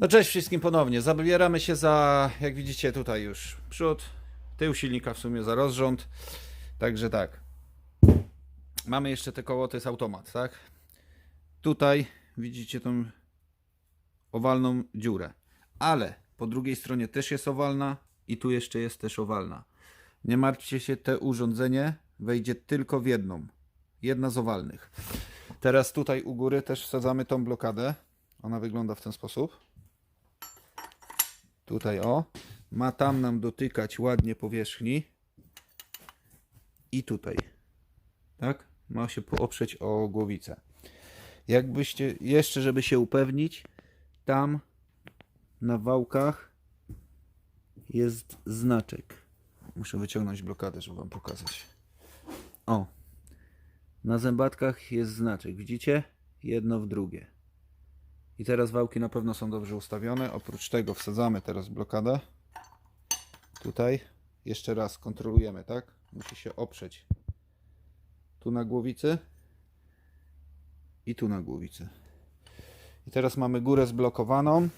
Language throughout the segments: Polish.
No cześć wszystkim ponownie. Zabieramy się za, jak widzicie tutaj już, przód, tył silnika w sumie za rozrząd. Także tak. Mamy jeszcze te koło, to jest automat, tak? Tutaj widzicie tą owalną dziurę. Ale po drugiej stronie też jest owalna i tu jeszcze jest też owalna. Nie martwcie się, te urządzenie wejdzie tylko w jedną. Jedna z owalnych. Teraz tutaj u góry też wsadzamy tą blokadę. Ona wygląda w ten sposób. Tutaj o. Ma tam nam dotykać ładnie powierzchni. I tutaj. Tak? Ma się oprzeć o głowicę. Jakbyście, jeszcze żeby się upewnić, tam na wałkach jest znaczek. Muszę wyciągnąć blokadę, żeby wam pokazać. O. Na zębatkach jest znaczek. Widzicie? Jedno w drugie. I teraz wałki na pewno są dobrze ustawione. Oprócz tego wsadzamy teraz blokadę. Tutaj. Jeszcze raz kontrolujemy, tak? Musi się oprzeć. Tu na głowicy. I tu na głowicy. I teraz mamy górę zblokowaną.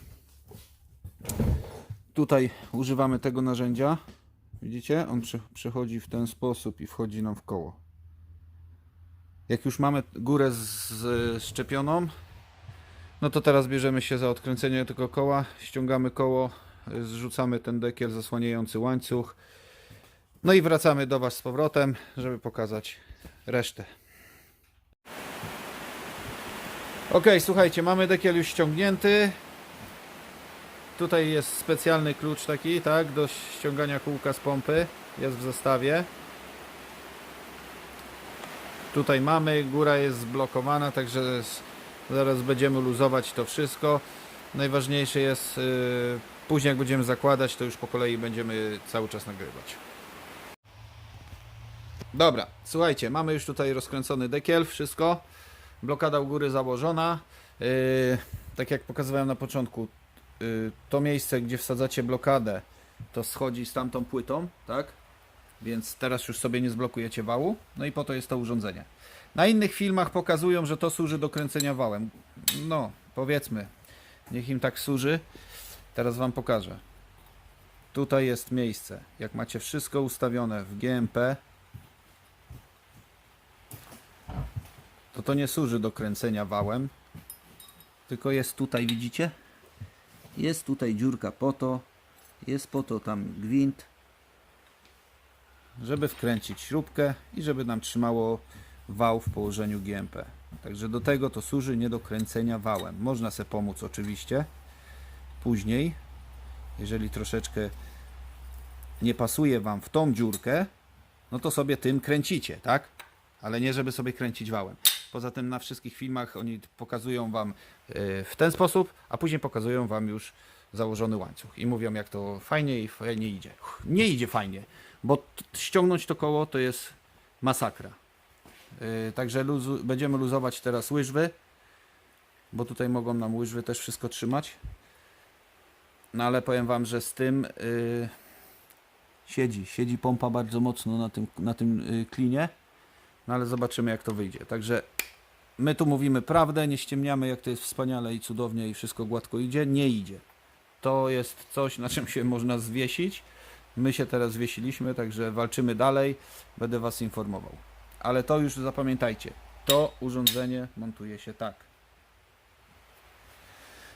Tutaj używamy tego narzędzia. Widzicie? On przychodzi w ten sposób i wchodzi nam w koło. Jak już mamy górę z- szczepioną, no to teraz bierzemy się za odkręcenie tego koła, ściągamy koło, zrzucamy ten dekiel zasłaniający łańcuch. No i wracamy do Was z powrotem, żeby pokazać resztę. Ok, słuchajcie, mamy dekiel już ściągnięty. Tutaj jest specjalny klucz taki, tak, do ściągania kółka z pompy. Jest w zestawie. Tutaj mamy, góra jest zblokowana, także zaraz będziemy luzować to wszystko. Najważniejsze jest, yy, później jak będziemy zakładać, to już po kolei będziemy cały czas nagrywać. Dobra, słuchajcie, mamy już tutaj rozkręcony dekiel, wszystko. Blokada u góry założona. Yy, tak jak pokazywałem na początku, yy, to miejsce, gdzie wsadzacie blokadę, to schodzi z tamtą płytą, tak? Więc teraz już sobie nie zblokujecie wału. No i po to jest to urządzenie. Na innych filmach pokazują, że to służy do kręcenia wałem. No, powiedzmy, niech im tak służy. Teraz Wam pokażę. Tutaj jest miejsce. Jak macie wszystko ustawione w GMP, to to nie służy do kręcenia wałem, tylko jest tutaj, widzicie? Jest tutaj dziurka po to, jest po to tam gwint, żeby wkręcić śrubkę i żeby nam trzymało wał w położeniu GMP. Także do tego to służy, nie do kręcenia wałem. Można sobie pomóc oczywiście później, jeżeli troszeczkę nie pasuje Wam w tą dziurkę, no to sobie tym kręcicie, tak? Ale nie żeby sobie kręcić wałem. Poza tym na wszystkich filmach oni pokazują Wam e, w ten sposób, a później pokazują Wam już założony łańcuch i mówią jak to fajnie i fajnie idzie. Nie idzie fajnie, bo ściągnąć to koło to jest masakra. Yy, Także luzu, będziemy luzować teraz łyżwy, bo tutaj mogą nam łyżwy też wszystko trzymać. No ale powiem Wam, że z tym yy, siedzi, siedzi pompa bardzo mocno na tym, na tym yy, klinie. No ale zobaczymy jak to wyjdzie. Także my tu mówimy prawdę, nie ściemniamy jak to jest wspaniale i cudownie i wszystko gładko idzie. Nie idzie. To jest coś, na czym się można zwiesić. My się teraz zwiesiliśmy, także walczymy dalej. Będę Was informował. Ale to już zapamiętajcie. To urządzenie montuje się tak.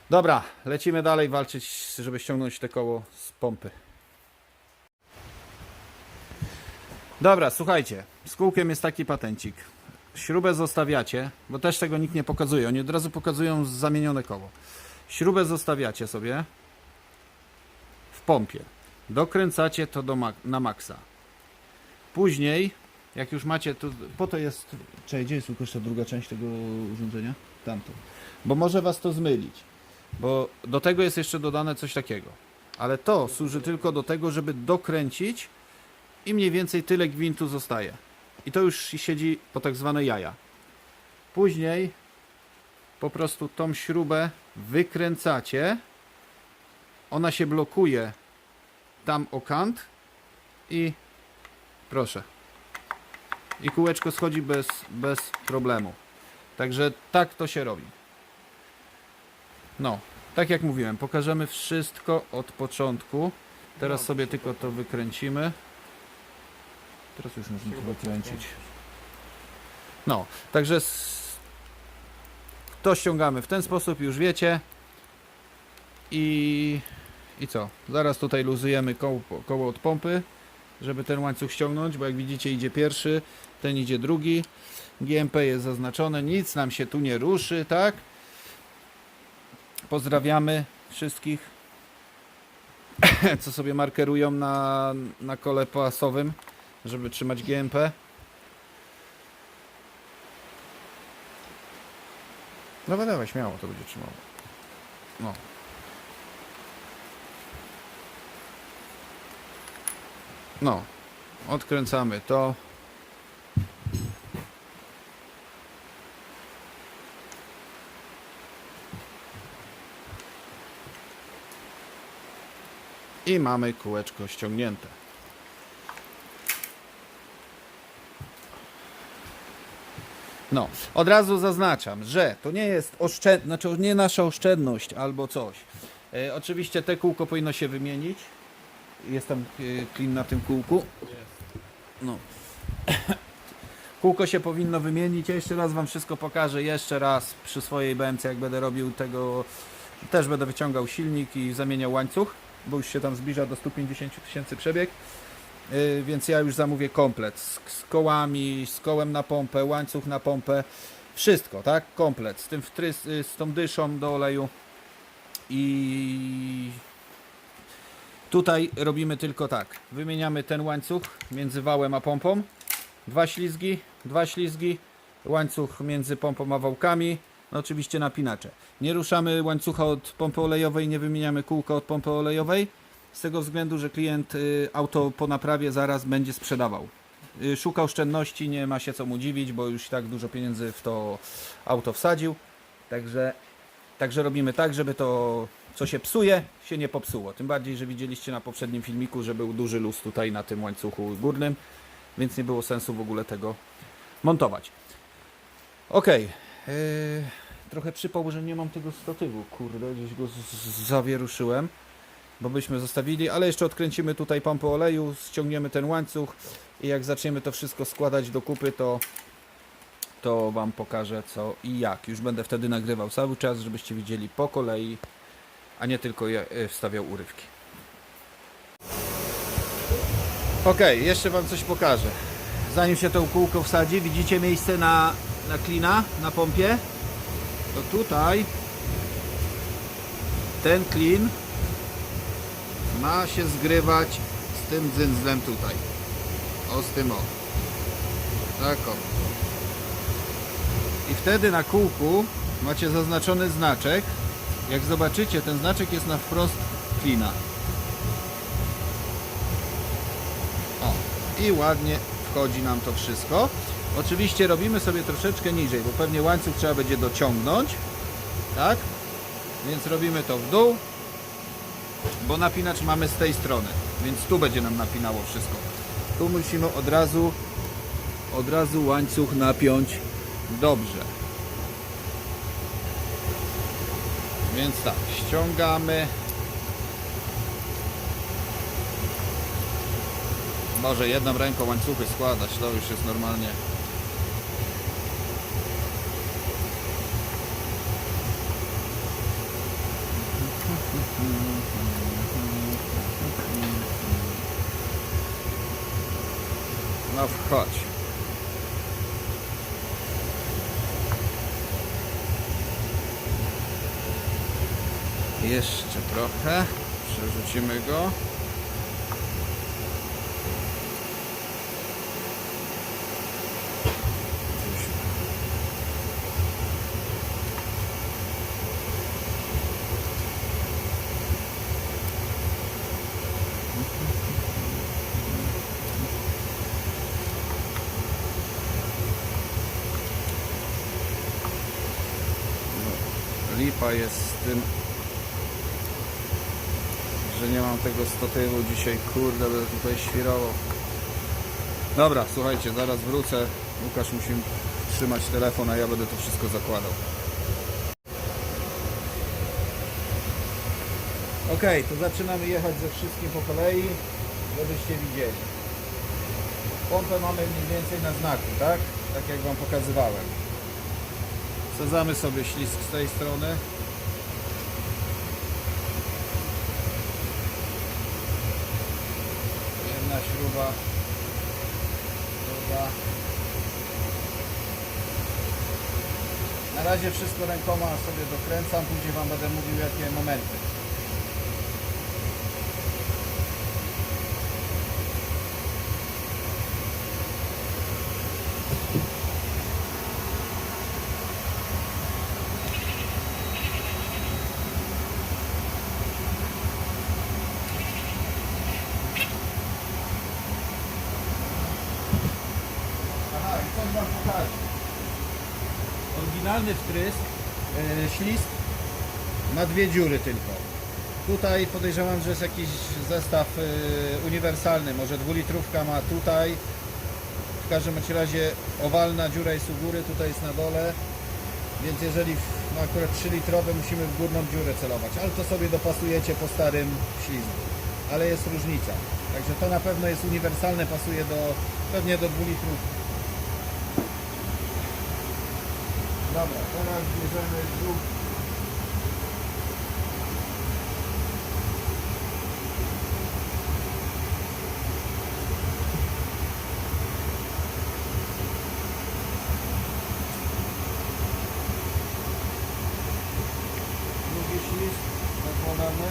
Dobra, lecimy dalej walczyć, żeby ściągnąć te koło z pompy. Dobra, słuchajcie. Z kółkiem jest taki patencik. Śrubę zostawiacie, bo też tego nikt nie pokazuje. Oni od razu pokazują zamienione koło. Śrubę zostawiacie sobie w pompie. Dokręcacie to do na maksa. Później, jak już macie, to po to jest. Czekaj, gdzie jest tylko jeszcze druga część tego urządzenia? Tamto. Bo może was to zmylić. Bo do tego jest jeszcze dodane coś takiego. Ale to służy tylko do tego, żeby dokręcić i mniej więcej tyle gwintu zostaje. I to już siedzi po tak zwane jaja. Później po prostu tą śrubę wykręcacie. Ona się blokuje tam o kant i proszę. I kółeczko schodzi bez, bez problemu. Także tak to się robi. No, Tak jak mówiłem, pokażemy wszystko od początku. Teraz sobie tylko to wykręcimy. Teraz już możemy to wykręcić. No, także to ściągamy w ten sposób, już wiecie. I, i co? Zaraz tutaj luzujemy koło, koło od pompy, żeby ten łańcuch ściągnąć, bo jak widzicie idzie pierwszy, ten idzie drugi. GMP jest zaznaczone, nic nam się tu nie ruszy, tak? Pozdrawiamy wszystkich, co sobie markerują na, na kole pasowym, żeby trzymać GMP. No dawaj, śmiało to będzie trzymało. No. No. Odkręcamy to. I mamy kółeczko ściągnięte. No, od razu zaznaczam, że to nie jest oszczędność, znaczy nie nasza oszczędność albo coś. E, oczywiście te kółko powinno się wymienić. Jest tam e, klin na tym kółku. No. Kółko się powinno wymienić. Ja jeszcze raz Wam wszystko pokażę. Jeszcze raz przy swojej BMC, jak będę robił tego, też będę wyciągał silnik i zamieniał łańcuch, bo już się tam zbliża do 150 tysięcy przebieg. Yy, więc ja już zamówię komplet z, z kołami, z kołem na pompę, łańcuch na pompę, wszystko, tak? Komplet z tym wtrys, y, z tą dyszą do oleju i tutaj robimy tylko tak. Wymieniamy ten łańcuch między wałem a pompą. Dwa ślizgi, dwa ślizgi, łańcuch między pompą a wałkami. No oczywiście napinacze. Nie ruszamy łańcucha od pompy olejowej, nie wymieniamy kółka od pompy olejowej. Z tego względu, że klient y, auto po naprawie zaraz będzie sprzedawał. Y, Szuka oszczędności, nie ma się co mu dziwić, bo już tak dużo pieniędzy w to auto wsadził. Także, także robimy tak, żeby to, co się psuje, się nie popsuło. Tym bardziej, że widzieliście na poprzednim filmiku, że był duży luz tutaj na tym łańcuchu górnym, więc nie było sensu w ogóle tego montować. Ok. trochę przypał, że nie mam tego statywu. Kurde, gdzieś go zawieruszyłem bo byśmy zostawili, ale jeszcze odkręcimy tutaj pompę oleju, ściągniemy ten łańcuch i jak zaczniemy to wszystko składać do kupy, to to Wam pokażę co i jak. Już będę wtedy nagrywał cały czas, żebyście widzieli po kolei, a nie tylko je, e, wstawiał urywki. Ok, jeszcze Wam coś pokażę. Zanim się to kółko wsadzi, widzicie miejsce na, na klina, na pompie? To tutaj ten klin ma się zgrywać z tym dzyndzlem tutaj. O, z tym o. Tak o. I wtedy na kółku macie zaznaczony znaczek. Jak zobaczycie, ten znaczek jest na wprost klina. O. I ładnie wchodzi nam to wszystko. Oczywiście robimy sobie troszeczkę niżej, bo pewnie łańcuch trzeba będzie dociągnąć. Tak? Więc robimy to w dół bo napinacz mamy z tej strony, więc tu będzie nam napinało wszystko. Tu musimy od razu od razu łańcuch napiąć dobrze. Więc tak, ściągamy. Może jedną ręką łańcuchy składać, to już jest normalnie. No wchodź. Jeszcze trochę. Przerzucimy go. Jest z tym, że nie mam tego statywu dzisiaj. Kurde, będę tutaj świrował. Dobra, słuchajcie, zaraz wrócę. Łukasz musi trzymać telefon, a ja będę to wszystko zakładał. Ok, to zaczynamy jechać ze wszystkim po kolei, żebyście widzieli. Pompę mamy mniej więcej na znaku, tak? Tak jak Wam pokazywałem. Wsadzamy sobie ślisk z tej strony. Jedna śruba. Na razie wszystko rękoma sobie dokręcam, później Wam będę mówił jakie momenty. Aha, i coś Wam pokażę. Oryginalny wtrysk, ślisk ma dwie dziury tylko. Tutaj podejrzewam, że jest jakiś zestaw e, uniwersalny, może dwulitrówka ma tutaj. W każdym razie owalna dziura jest u góry, tutaj jest na dole. Więc jeżeli ma akurat 3 litrowe musimy w górną dziurę celować, ale to sobie dopasujecie po starym ślizgu. Ale jest różnica. Także to na pewno jest uniwersalne, pasuje do pewnie do 2 litrów. Dobra, teraz bierzemy drugą. Drugi ślizg zakładamy.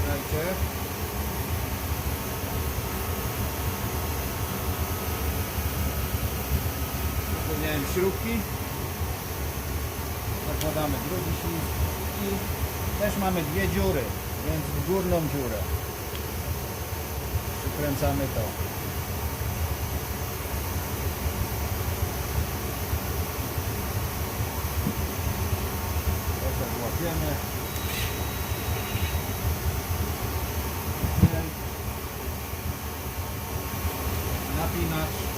Czekajcie. Zapomniałem śrubki. Zakładamy drugi ślizg i też mamy dwie dziury, więc w górną dziurę. Przykręcamy to. Trochę złapiemy. Napinacz.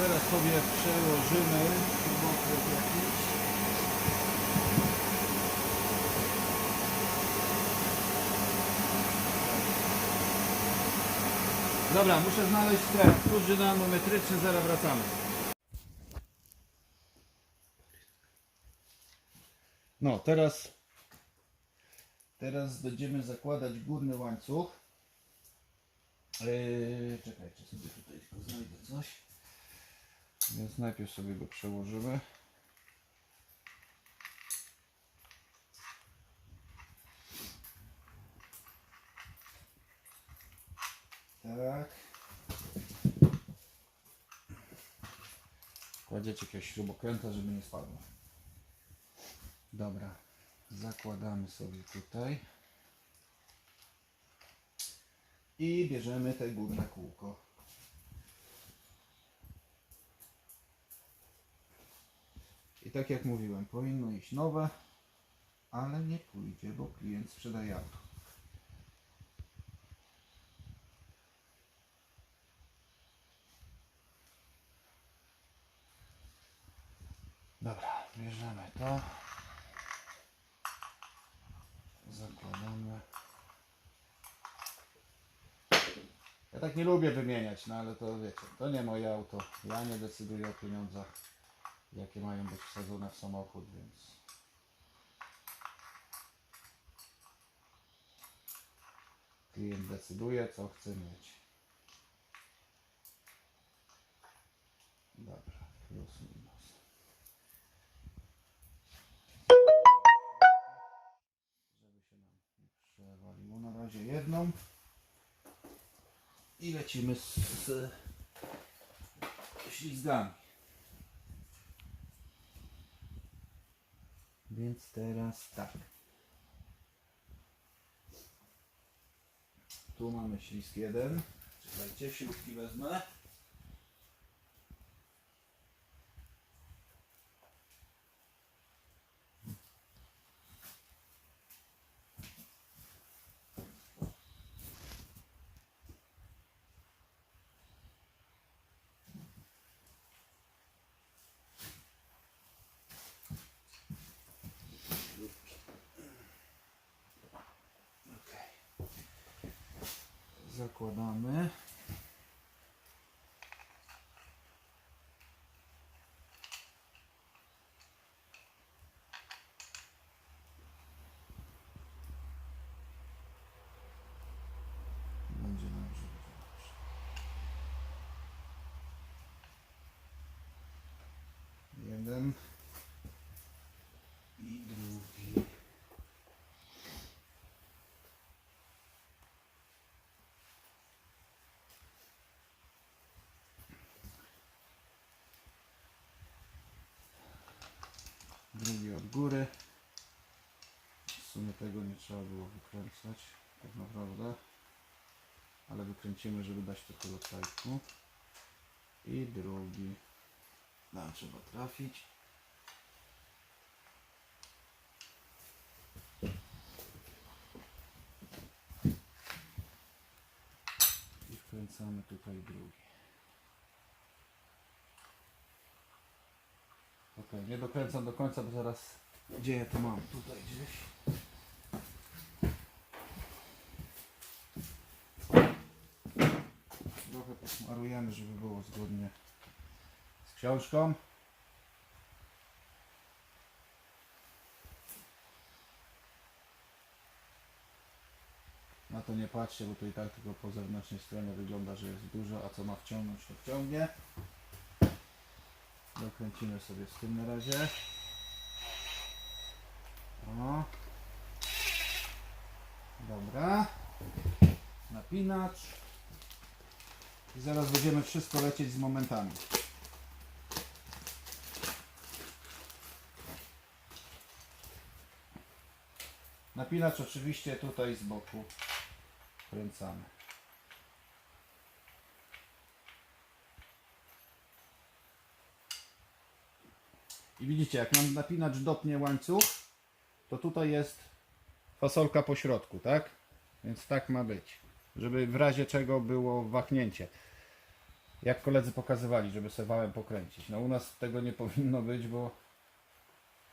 Teraz sobie przełożymy. Dobra, muszę znaleźć ten klucz dynamometryczny, zaraz wracamy. No, teraz teraz będziemy zakładać górny łańcuch. Yy, czekajcie sobie tutaj tylko znajdę coś. Więc najpierw sobie go przełożymy. Tak. Kładziecie jakiegoś śrubokręta, żeby nie spadło. Dobra. Zakładamy sobie tutaj. I bierzemy te górne kółko. I tak jak mówiłem, powinno iść nowe, ale nie pójdzie, bo klient sprzedaje auto. Dobra, bierzemy to. Zakładamy. Ja tak nie lubię wymieniać, no ale to wiecie, to nie moje auto. Ja nie decyduję o pieniądzach, jakie mają być wsadzone w samochód, więc. Klient decyduje, co chce mieć. Dobra, plus minus. Żeby się nam nie przewaliło na razie jedną. I lecimy z, z ślizgami. Więc teraz tak. Tu mamy ślizg jeden. Czekajcie, śrubki wezmę. Okej. Zakładamy. Będzie dobrze, będzie dobrze. Jeden i drugi. Drugi od góry. W sumie tego nie trzeba było wykręcać, tak naprawdę. Ale wykręcimy, żeby dać trochę rodzajku. I drugi. Tam trzeba trafić. I wkręcamy tutaj drugi. Nie dokręcam do końca, bo zaraz gdzie ja to mam? Tutaj gdzieś. Trochę posmarujemy, żeby było zgodnie z książką. Na to nie patrzcie, bo to i tak tylko po zewnętrznej stronie wygląda, że jest dużo, a co ma wciągnąć, to wciągnie. Dokręcimy sobie z tym na razie. O. Dobra. Napinacz. I zaraz będziemy wszystko lecieć z momentami. Napinacz oczywiście tutaj z boku kręcamy. I widzicie, jak nam napinacz dopnie łańcuch, to tutaj jest fasolka po środku, tak? Więc tak ma być, żeby w razie czego było wahnięcie. Jak koledzy pokazywali, żeby se wałem pokręcić. No u nas tego nie powinno być, bo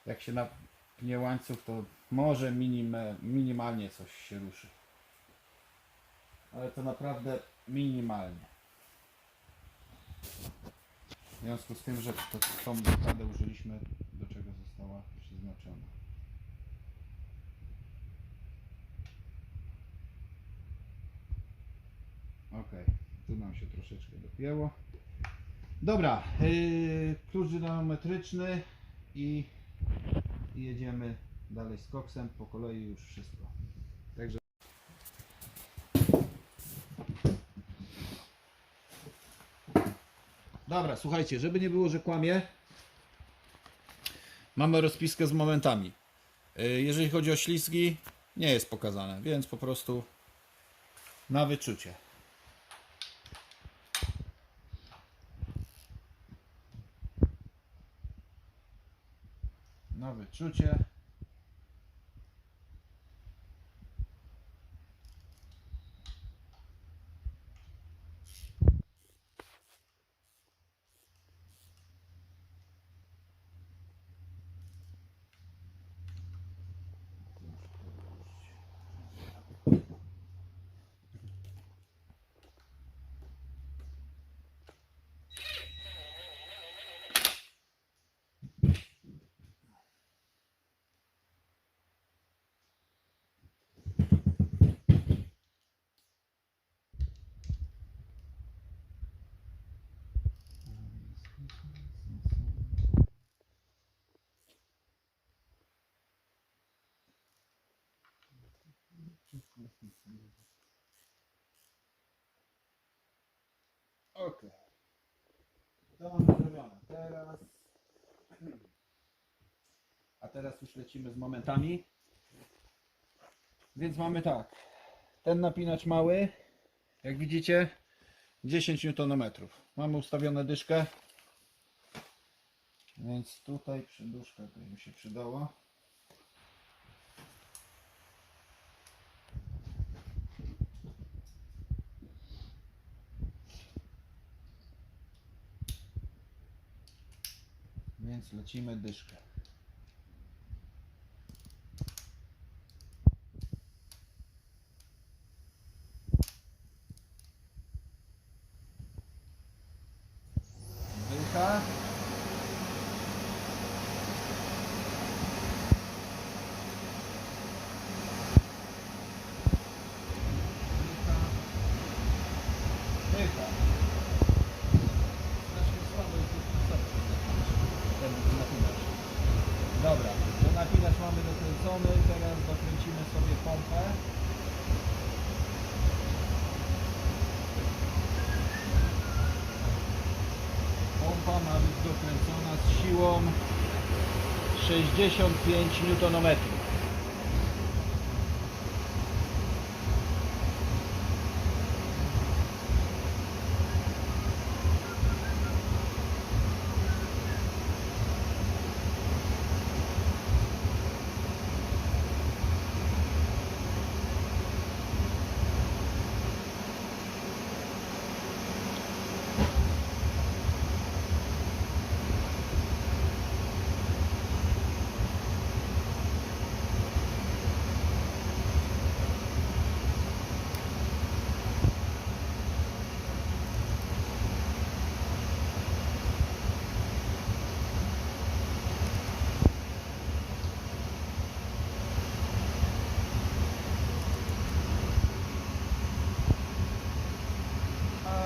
jak się napnie łańcuch, to może minime, minimalnie coś się ruszy. Ale to naprawdę minimalnie. W związku z tym, że to, tą blokadę użyliśmy, do czego została przeznaczona. Ok, tu nam się troszeczkę dopięło. Dobra, yy, klucz dynamometryczny i, i jedziemy dalej z koksem, po kolei już wszystko. Także Dobra, słuchajcie, żeby nie było, że kłamie, mamy rozpiskę z momentami. Yy, Jeżeli chodzi o ślizgi, nie jest pokazane, więc po prostu na wyczucie. Na wyczucie. Ok. To mamy zrobione. Teraz. A teraz już lecimy z momentami. Więc mamy tak. Ten napinacz mały, jak widzicie, 10 Nm. Mamy ustawioną dyszkę. Więc tutaj przyduszka to mi się przydała. Więc lecimy dyszkę. Dycha. Strasznie słabo jest tu wystarczy ten napinacz. Dobra, ten napinacz mamy dokręcony, teraz dokręcimy sobie pompę. Pompa ma być dokręcona z siłą 65 Nm.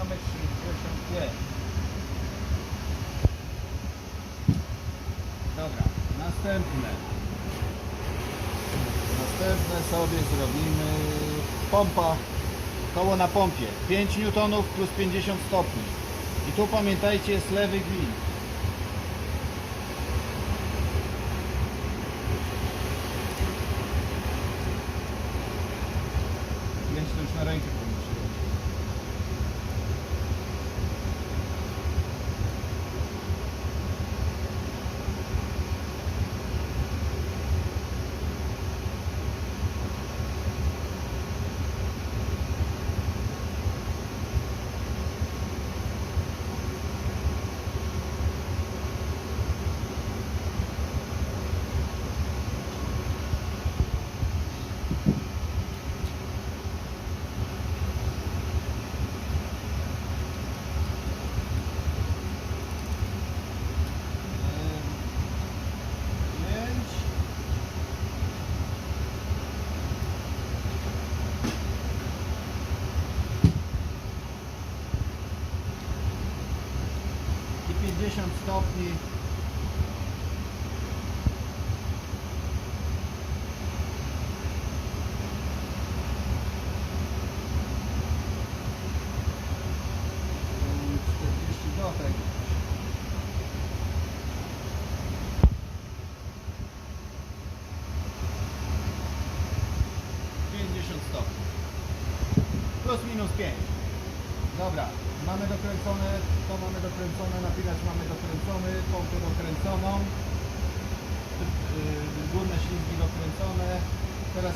Mamy 65. Dobra, następne. Następne sobie zrobimy pompa, koło na pompie. 5 N plus 50 stopni. I tu pamiętajcie jest lewy gwint. Więc to już na rękę powinno się robić. pięć. I 50 stopni. Mm, 40 do tego. Pięćdziesiąt stopni. Plus minus 5. Dobra, mamy dokręcone, to mamy dokręcone, napinacz mamy dokręcony, pompę dokręconą, yy, górne ślizgi dokręcone. Teraz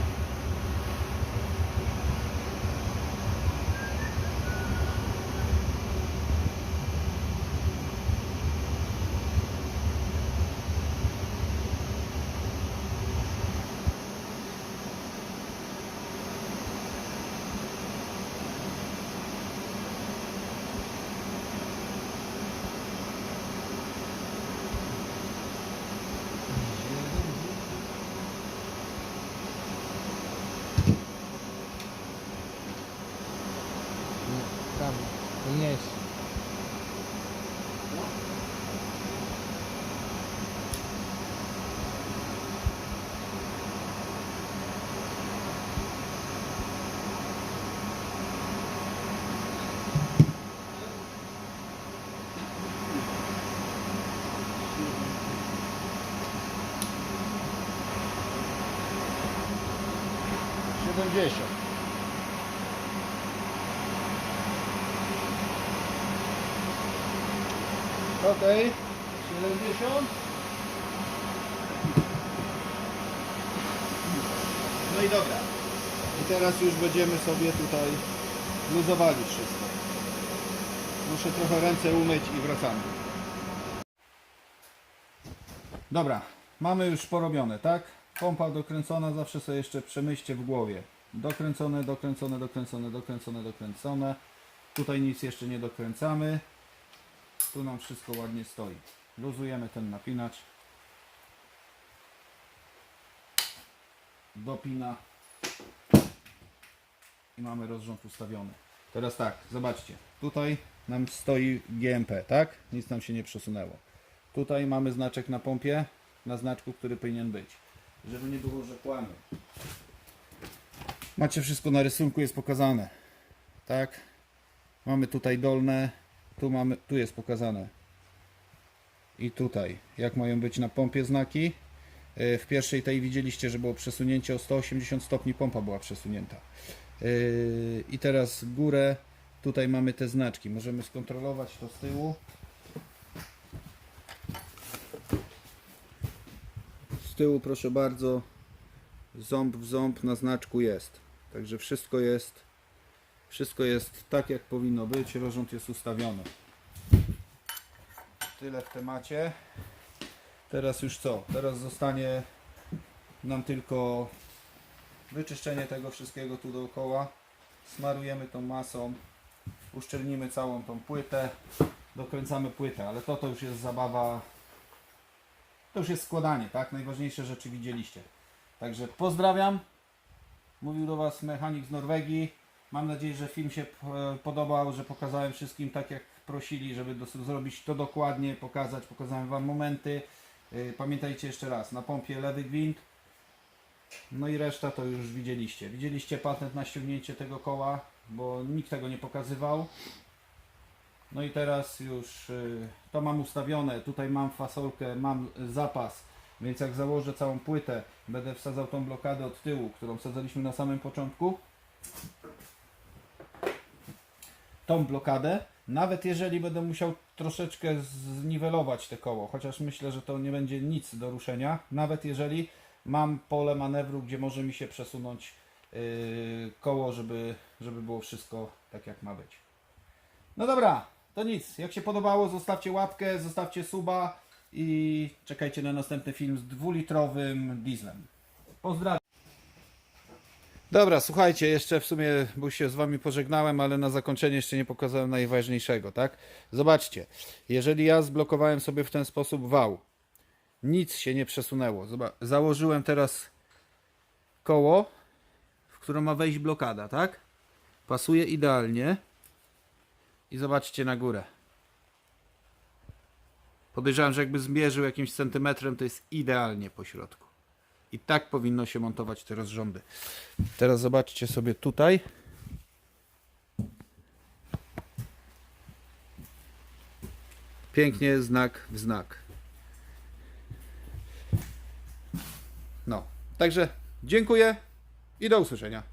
Ok, 70. No i dobra. I teraz już będziemy sobie tutaj luzowali wszystko. Muszę trochę ręce umyć i wracamy. Dobra, mamy już porobione, tak? Pompa dokręcona, zawsze sobie jeszcze przemyślcie w głowie. Dokręcone, dokręcone, dokręcone, dokręcone, dokręcone. Tutaj nic jeszcze nie dokręcamy. Tu nam wszystko ładnie stoi. Luzujemy ten napinacz. Dopina. I mamy rozrząd ustawiony. Teraz tak, zobaczcie. Tutaj nam stoi GMP, tak? Nic nam się nie przesunęło. Tutaj mamy znaczek na pompie, na znaczku, który powinien być. Żeby nie było, że kłamie. Macie wszystko na rysunku, jest pokazane. Tak? Mamy tutaj dolne, tu mamy, tu jest pokazane. I tutaj, jak mają być na pompie znaki. Yy, W pierwszej tej widzieliście, że było przesunięcie o 180 stopni, pompa była przesunięta. Yy, I teraz górę, tutaj mamy te znaczki. Możemy skontrolować to z tyłu. Z tyłu proszę bardzo ząb w ząb na znaczku jest. Także wszystko jest wszystko jest tak jak powinno być. Rozrząd jest ustawiony. Tyle w temacie. Teraz już co? Teraz zostanie nam tylko wyczyszczenie tego wszystkiego tu dookoła. Smarujemy tą masą. Uszczelnimy całą tą płytę. Dokręcamy płytę, ale to to już jest zabawa to już jest składanie, tak? Najważniejsze rzeczy widzieliście. Także pozdrawiam. Mówił do Was mechanik z Norwegii. Mam nadzieję, że film się e, podobał, że pokazałem wszystkim tak jak prosili, żeby zrobić to dokładnie, pokazać, pokazałem Wam momenty. E, Pamiętajcie jeszcze raz, na pompie lewy gwint. No i reszta to już widzieliście. Widzieliście patent na ściągnięcie tego koła, bo nikt tego nie pokazywał. No i teraz już y, to mam ustawione. Tutaj mam fasolkę, mam zapas, więc jak założę całą płytę, będę wsadzał tą blokadę od tyłu, którą wsadzaliśmy na samym początku. Tą blokadę, nawet jeżeli będę musiał troszeczkę zniwelować te koło, chociaż myślę, że to nie będzie nic do ruszenia, nawet jeżeli mam pole manewru, gdzie może mi się przesunąć y, koło, żeby, żeby było wszystko tak jak ma być. No dobra, to nic. Jak się podobało, zostawcie łapkę, zostawcie suba i czekajcie na następny film z dwulitrowym dieslem. Pozdrawiam. Dobra, słuchajcie, jeszcze w sumie, bo się z wami pożegnałem, ale na zakończenie jeszcze nie pokazałem najważniejszego, tak? Zobaczcie, jeżeli ja zblokowałem sobie w ten sposób wał, nic się nie przesunęło. Zobacz, założyłem teraz koło, w które ma wejść blokada, tak? Pasuje idealnie. I zobaczcie na górę. Podejrzewam, że jakby zmierzył jakimś centymetrem, to jest idealnie po środku. I tak powinno się montować te rozrządy. Teraz zobaczcie sobie tutaj. Pięknie znak w znak. No, także dziękuję i do usłyszenia.